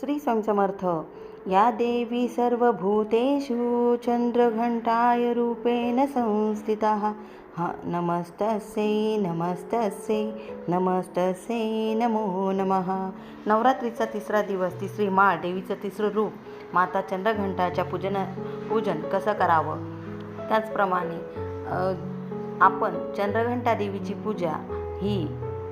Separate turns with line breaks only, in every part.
श्री स्वामी समर्थ या देवी सर्वभूतेषु चंद्रघंटाय रूपेण संस्थिता। हा नमस्तस्यै नमस्तस्यै नमस्तस्यै नमो नमः। नवरात्रीचा तिसरा दिवस तिसरी माळ देवीचं तिसरं रूप माता चंद्रघंटाच्या पूजन पूजन कसं करावं? त्याचप्रमाणे आपण चंद्रघंटा देवीची पूजा ही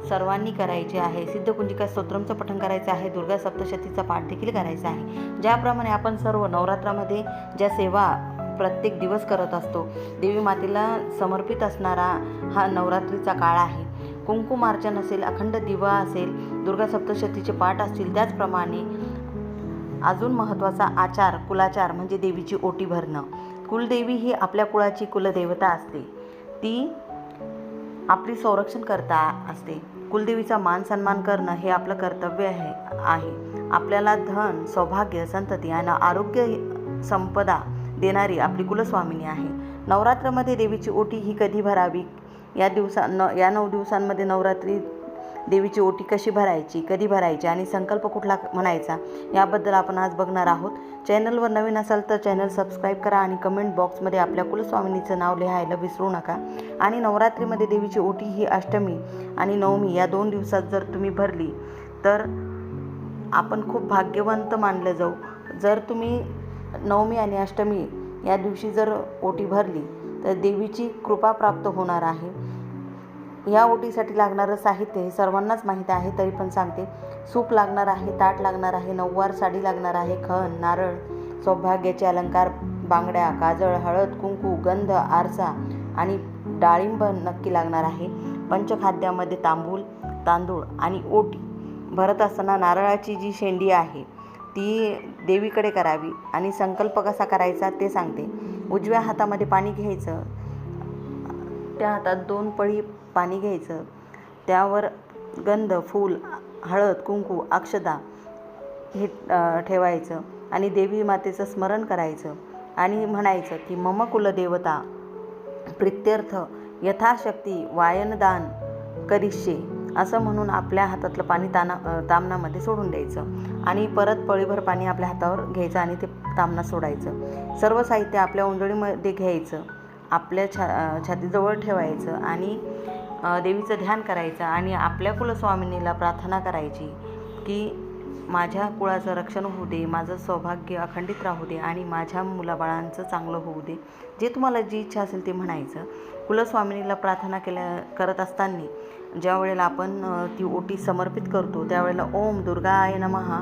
सर्वांनी करायची आहे. सिद्धकुंजिका स्तोत्रमचं पठण करायचं आहे. दुर्गा सप्तशतीचा पाठ देखील करायचा आहे. ज्याप्रमाणे आपण सर्व नवरात्रामध्ये ज्या सेवा प्रत्येक दिवस करत असतो देवी मातेला समर्पित असणारा हा नवरात्रीचा काळ आहे. कुंकुमार्चन असेल अखंड दिवा असेल दुर्गा सप्तशतीचे पाठ असतील त्याचप्रमाणे अजून महत्त्वाचा आचार कुलाचार म्हणजे देवीची ओटी भरणं. कुलदेवी ही आपल्या कुळाची कुलदेवता असते. ती आपली संरक्षण करता असते. कुलदेवीचा मान सन्मान करणं हे आपलं कर्तव्य आहे आहे. आपल्याला धन सौभाग्य संतती आणि आरोग्य संपदा देणारी आपली कुलस्वामिनी आहे. नवरात्रामध्ये देवीची ओटी ही कधी भरावी? या दिवसा न या नऊ दिवसांमध्ये नवरात्री देवीची ओटी कशी भरायची कधी भरायची आणि संकल्प कुठला म्हणायचा याबद्दल आपण आज बघणार आहोत. चॅनलवर नवीन असाल तर चॅनल सबस्क्राईब करा आणि कमेंट बॉक्समध्ये आपल्या कुलस्वामिनीचं नाव लिहायला विसरू नका. आणि नवरात्रीमध्ये देवीची ओटी ही अष्टमी आणि नवमी या दोन दिवसात जर तुम्ही भरली तर आपण खूप भाग्यवंत मानलं जाऊ. जर तुम्ही नवमी आणि अष्टमी या दिवशी जर ओटी भरली तर देवीची कृपा प्राप्त होणार आहे. या ओटीसाठी लागणारं साहित्य हे सर्वांनाच माहीत आहे तरी पण सांगते. सूप लागणार आहे ताट लागणार आहे नऊवार साडी लागणार आहे खण नारळ सौभाग्याचे अलंकार बांगड्या काजळ हळद कुंकू गंध आरसा आणि डाळिंब नक्की लागणार आहे. पंचखाद्यामध्ये तांबूल तांदूळ आणि ओटी भरत असताना नारळाची जी शेंडी आहे ती देवीकडे करावी आणि संकल्प कसा करायचा ते सांगते. उजव्या हातामध्ये पाणी घ्यायचं त्या हातात दोन पळी पाणी घ्यायचं. त्यावर गंध फूल हळद कुंकू अक्षदा हे ठेवायचं आणि देवी मातेचं स्मरण करायचं आणि म्हणायचं की मम कुलदेवता प्रित्यर्थ यथाशक्ती वायनदान करिष्ये असं म्हणून आपल्या हातातलं पाणी ताना तामनामध्ये तामणामध्ये सोडून द्यायचं आणि परत पळीभर पाणी आपल्या हातावर घ्यायचं आणि ते तामणात सोडायचं. सर्व साहित्य आपल्या उंजळीमध्ये घ्यायचं आपल्या छा छातीजवळ ठेवायचं आणि देवीचं ध्यान करायचं आणि आपल्या कुलस्वामिनीला प्रार्थना करायची की माझ्या कुळाचं रक्षण होऊ दे माझं सौभाग्य अखंडित राहू दे आणि माझ्या मुलाबाळांचं चांगलं होऊ दे. जे तुम्हाला जी इच्छा असेल ते म्हणायचं. कुलस्वामिनीला प्रार्थना केल्या करत असताना ज्या वेळेला आपण ती ओटी समर्पित करतो त्यावेळेला ओम दुर्गाय नमः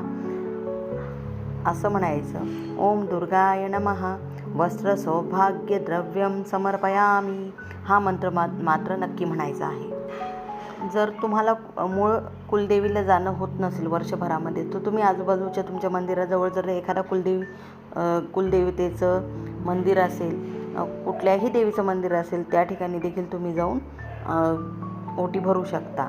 असं म्हणायचं. ओम दुर्गाय नमहा वस्त्र सौभाग्य द्रव्यम समर्पयामी. हा मंत्र मा मात्र नक्की म्हणायचा आहे. जर तुम्हाला मूळ कुलदेवीला जाणं होत नसेल वर्षभरामध्ये तर तुम्ही आजूबाजूच्या तुमच्या मंदिराजवळ जर एखादा कुलदेवी कुलदेवतेचं मंदिर असेल कुठल्याही देवीचं मंदिर असेल त्या ठिकाणी देखील तुम्ही जाऊन ओटी भरू शकता.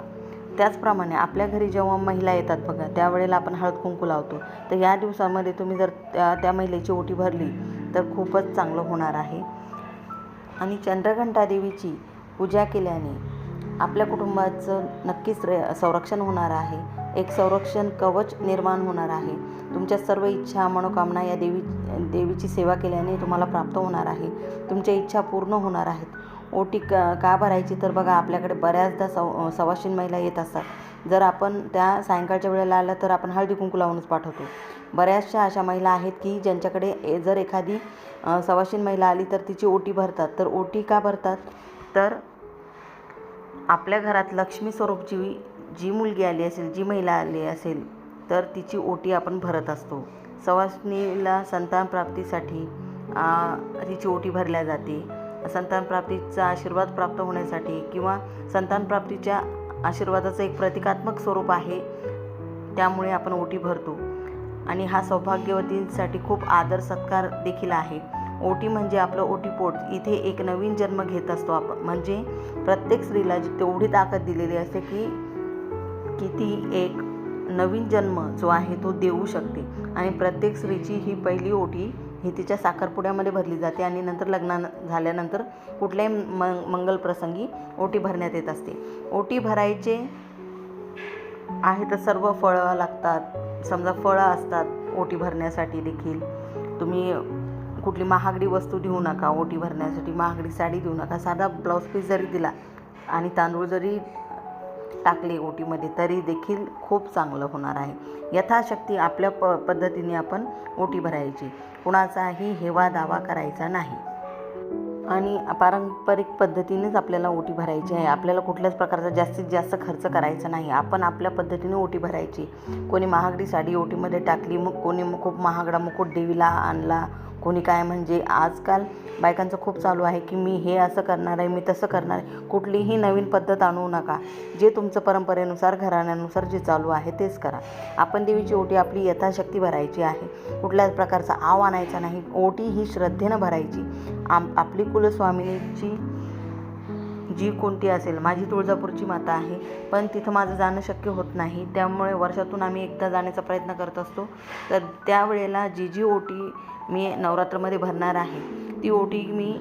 त्याचप्रमाणे आपल्या घरी जेव्हा महिला येतात बघा त्यावेळेला आपण हळद कुंकू लावतो. तर या दिवसामध्ये तुम्ही जर त्या त्या महिलेची ओटी भरली तर खूपच चांगलं होणार आहे. आणि चंद्रघंटा देवीची पूजा केल्याने आपल्या कुटुंबाचं नक्कीच रे संरक्षण होणार आहे. एक संरक्षण कवच निर्माण होणार आहे. तुमच्या सर्व इच्छा मनोकामना या देवी देवीची सेवा केल्याने तुम्हाला प्राप्त होणार आहे. तुमच्या इच्छा पूर्ण होणार आहेत. ओटी का का भरायची तर बघा आपल्याकडे बऱ्याचदा सव सवाशीन महिला येत असतात. जर आपण त्या सायंकाळच्या वेळेला आला तर आपण हळदी कुंकू लावूनच पाठवतो. बऱ्याचशा अशा महिला आहेत की ज्यांच्याकडे ए- जर एखादी अ, सवाशीन महिला आली तर तिची ओटी भरतात. तर ओटी का भरतात? तर आपल्या घरात लक्ष्मी स्वरूपची जी मुलगी आली असेल जी महिला आली असेल तर तिची ओटी आपण भरत असतो. सवासणीला संतान प्राप्तीसाठी तिची ओटी भरल्या जाते. संतान प्राप्तीचा आशीर्वाद प्राप्त होण्यासाठी किंवा संतान प्राप्तीच्या आशीर्वादाचं एक प्रतिकात्मक स्वरूप आहे. त्यामुळे आपण ओटी भरतो. आणि हा सौभाग्यवतींसाठी खूप आदर सत्कार देखील आहे. ओटी म्हणजे आपलं ओटीपोट. इथे एक नवीन जन्म घेत असतो आपण. म्हणजे प्रत्येक स्त्रीला जी तेवढी ताकद दिलेली असते की की ती एक नवीन जन्म जो आहे तो देऊ शकते. आणि प्रत्येक स्त्रीची ही पहिली ओटी ही तिच्या साखरपुड्यामध्ये भरली जाते आणि नंतर लग्ना झाल्यानंतर कुठल्याही मंग मंगल प्रसंगी ओटी भरण्यात येत असते. ओटी भरायचे आहे तर सर्व फळं लागतात. समजा फळं असतात ओटी भरण्यासाठी देखील. तुम्ही कुठली महागडी वस्तू देऊ नका ओटी भरण्यासाठी महागडी साडी देऊ नका. साधा ब्लाऊज पीस जरी दिला आणि तांदूळ जरी टाकले ओटीमध्ये तरी देखील खूप चांगलं होणार आहे. यथाशक्ती आपल्या प पद्धतीने आपण ओटी भरायची. कुणाचाही हेवा दावा करायचा नाही. आणि पारंपरिक पद्धतीनेच आपल्याला ओटी भरायची आहे. आपल्याला कुठल्याच प्रकारचा जास्तीत जास्त खर्च करायचा नाही. आपण आपल्या पद्धतीने ओटी भरायची. कोणी महागडी साडी ओटीमध्ये टाकली मग कोणी खूप महागडा मुकुट देवीला आणला कोणी काय म्हणजे आजकाल बायकांचं खूप चालू आहे की मी हे असं करणार आहे मी तसं करणार आहे. कुठलीही नवीन पद्धत आणू नका. जे तुमचं परंपरेनुसार घराण्यानुसार जे चालू आहे तेच करा. आपण देवीची ओटी आपली यथाशक्ती भरायची आहे. कुठल्याच प्रकारचा आव आणायचा नाही. ओटी ही श्रद्धेनं भरायची. आम आपली कुलस्वामिनीची जी कोणती असेल माझी तुळजापूरची माता आहे पण तिथं माझं जाणं शक्य होत नाही. त्यामुळे वर्षातून आम्ही एकदा जाण्याचा प्रयत्न करत असतो. तर त्यावेळेला जी जी ओटी मी नवरात्रमध्ये भरणार आहे ती ओटी मी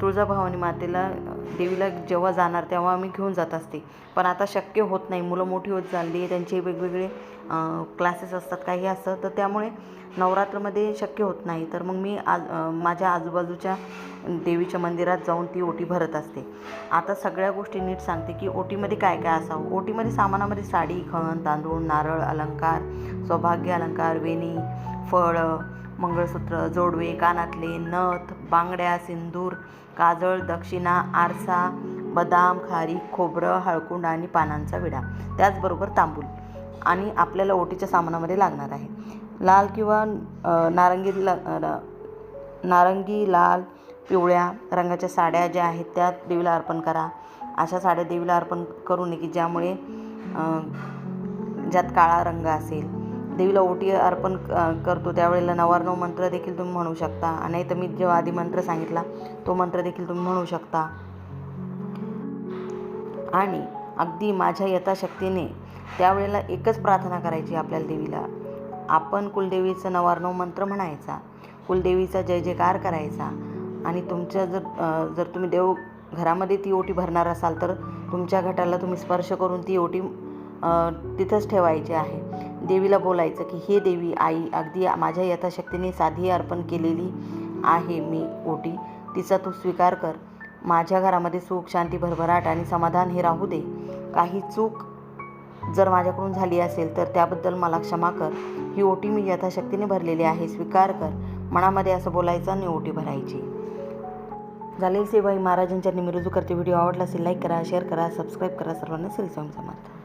तुळजाभवानी मातेला देवीला जेव्हा जाणार तेव्हा मी घेऊन जात असते. पण आता शक्य होत नाही. मुलं मोठी होत चालली आहे. त्यांचे वेगवेगळे क्लासेस असतात. काही असतं तर त्यामुळे नवरात्रमध्ये शक्य होत नाही. तर मग मी आज माझ्या आजूबाजूच्या देवीच्या मंदिरात जाऊन ती ओटी भरत असते. आता सगळ्या गोष्टी नीट सांगते की ओटीमध्ये काय काय असावं? ओटीमध्ये सामानामध्ये साडी खण तांदूळ नारळ अलंकार सौभाग्य अलंकार वेणी फळं मंगळसूत्र जोडवे कानातले नथ बांगड्या सिंदूर काजळ दक्षिणा आरसा बदाम खारीक खोबरं हळकुंड आणि पानांचा विडा. त्याचबरोबर तांबूल. आणि आपल्याला ओटीच्या सामानामध्ये लागणार आहे. लाल किंवा नारंगी ला नारंगी लाल पिवळ्या रंगाच्या साड्या ज्या आहेत त्या देवीला अर्पण करा. अशा साड्या देवीला अर्पण करू नये की ज्यामुळे ज्यात काळा रंग असेल. देवीला ओटी अर्पण करतो. त्यावेळेला नवार्णव मंत्र देखील तुम्ही म्हणू शकता. नाही तर मी जेव्हा आधी मंत्र सांगितला तो मंत्र देखील तुम्ही म्हणू शकता. आणि अगदी माझ्या यथाशक्तीने त्यावेळेला एकच प्रार्थना करायची आपल्याला देवीला. आपण कुलदेवीचं नवारणव मंत्र म्हणायचा. कुलदेवीचा जय जयकार करायचा. आणि तुमच्या जर जर तुम्ही देव घरामध्ये ती ओटी भरणार असाल तर तुमच्या घटाला तुम्ही स्पर्श करून ती ओटी तिथंच ठेवायची आहे. देवीला बोलायचं की हे देवी आई अगदी माझ्या यथाशक्तीने साधी अर्पण केलेली आहे मी ओटी. तिचा तू स्वीकार कर. माझ्या घरामध्ये सुख शांती भरभराट आणि समाधान हे राहू दे. काही चूक जर माझ्याकडून झाली असेल तर त्याबद्दल मला क्षमा कर. ही ओटी मी यथाशक्तीने भरलेली आहे स्वीकार कर. मनामध्ये असं बोलायचं आणि ओटी भरायची. झाले सेवाई महाराजांच्या निमिरुजू करते. व्हिडिओ आवडला असेल लाईक करा शेअर करा सबस्क्राईब करा. सर्वांना श्री स्वामी समर्थ.